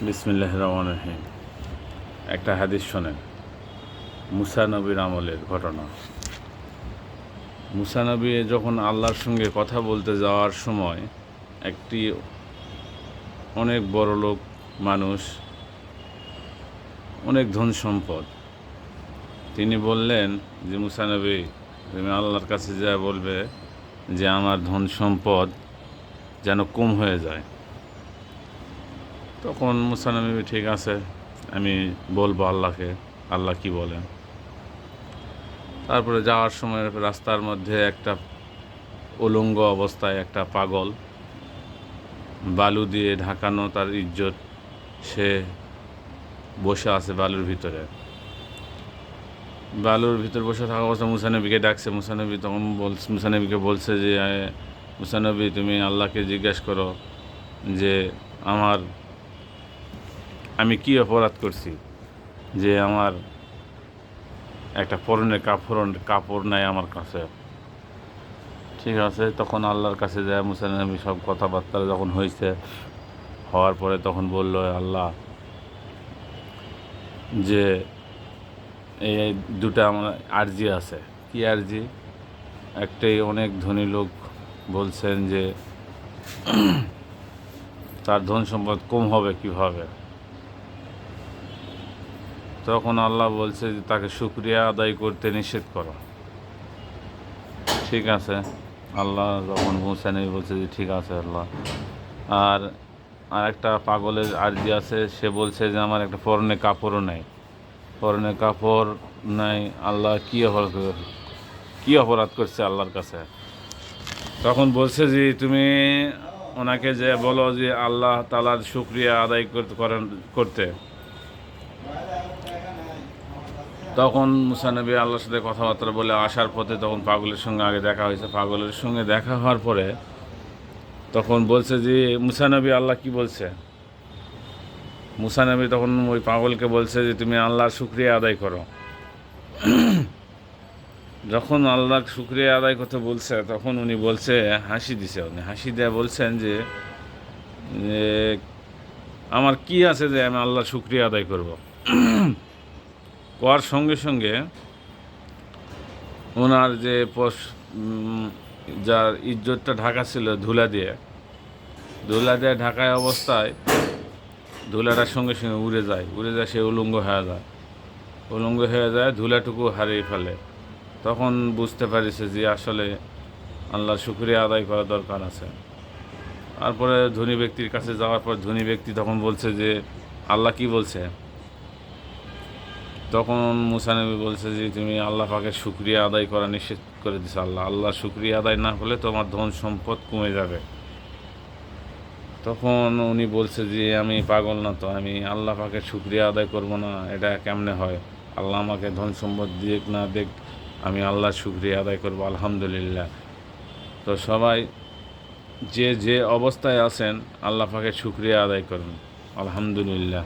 বিসমিল্লাহ রহমান রহিম। একটা হাদিস শোনেন। মুসা নবীর আমলের ঘটনা। মুসা নবী যখন আল্লাহর সঙ্গে কথা বলতে যাওয়ার সময় একটি অনেক বড় লোক মানুষ, অনেক ধন সম্পদ, তিনি বললেন যে, মুসা নবী, তুমি আল্লাহর কাছে যা বলবে যে, আমার ধন সম্পদ যেন কম হয়ে যায়। তখন মুসানবী ঠিক আছে আমি বলব আল্লাহকে আল্লাহ কি বলেন? তারপরে যাওয়ার সময় রাস্তার মধ্যে একটা উলঙ্গ অবস্থায় একটা পাগল বালু দিয়ে ঢাকানো তার ইজ্জত সে বসে আছে বালুর ভিতরে। বালুর ভিতর বসে থাকা অবস্থা মুসানবীকে ডাকছে। মুসানবী তখন বল মুসানবীকে বলছে যে "এ, মুসানবী তুমি আল্লাহকে জিজ্ঞেস করো যে আমার আমি কি অপরাধ করছি? যে আমার একটা পরনের কাপড় কাপড় নাই আমার কাছে। ঠিক আছে, তখন আল্লাহর কাছে যায় মুসানবী সব কথাবার্তা যখন হয়েছে হওয়ার পরে তখন বলল আল্লাহ, যে এই দুটা আমার আর্জি আছে। কি আর্জি? একটাই অনেক ধনী লোক বলছেন যে, তার ধন সম্পদ কম হবে কীভাবে? তখন আল্লাহ বলছে যে তাকে শুক্রিয়া আদায় করতে নিষেধ করো। ঠিক আছে? আল্লাহ যখন মুসানি বলছে যে ঠিক আছে আল্লাহ। আর আর একটা পাগলের আর্জি আছে, সে বলছে যে আমার একটা পরনে কাপড়ও নেই। পরনে কাপড় নাই, আল্লাহ কী অপরাধ কী অপরাধ করছে আল্লাহর কাছে? তখন বলছে যে তুমি ওনাকে যে বলো যে আল্লাহ তালার শুক্রিয়া আদায় করতে করেন, করতে। তখন মুসানবী আল্লাহর সাথে কথাবার্তা বলে আসার পথে তখন পাগলের সঙ্গে আগে দেখা হয়েছে। পাগলের সঙ্গে দেখা হওয়ার পরে তখন বলছে যে মুসানবী আল্লাহ কি বলছে? মুসানবী তখন ওই পাগলকে বলছে যে তুমি আল্লাহর শুক্রিয়া আদায় করো। যখন আল্লাহ শুক্রিয়া আদায় করতে বলছে তখন উনি বলছে হাসি দিছে উনি। হাসি দিয়ে বলছেন যে যে, আমার কি আছে যে আমি আল্লাহর শুক্রিয়া আদায় করব? করার সঙ্গে সঙ্গে ওনার যে পশ যার ইজ্জতটা ঢাকা ছিল ধুলা দিয়ে ধুলা দিয়ে ঢাকায় অবস্থায় ধুলাটার সঙ্গে সঙ্গে উড়ে যায় উড়ে যায়, সে উলঙ্গ হয়ে যায়। উলঙ্গ হয়ে যায়, ধুলাটুকু হারিয়ে ফেলে। তখন বুঝতে পারিছে যে আসলে আল্লাহ শুক্রিয়া আদায় করা দরকার আছে। তারপরে ধনী ব্যক্তির কাছে যাওয়ার পর ধনী ব্যক্তি তখন বলছে যে, আল্লাহ কি বলছে? তখন মুসানবী বলছে যে, তুমি আল্লাহ পাকের শুক্রিয়া আদায় করা নিষেধ করে দিছে আল্লাহ। আল্লাহ শুক্রিয়া আদায় না হলে তোমার ধন সম্পদ কমে যাবে। তখন উনি বলছে যে, আমি পাগল না তো, আমি আল্লাহ পাকের শুক্রিয়া আদায় করব না, এটা কেমনে হয়? আল্লাহ আমাকে ধন সম্পদ দিক না দেখ আমি আল্লাহ শুক্রিয়া আদায় করব, আলহামদুলিল্লাহ। তো সবাই যে যে অবস্থায় আছেন, আল্লাহ পাকের শুক্রিয়া আদায় করুন, আলহামদুলিল্লাহ।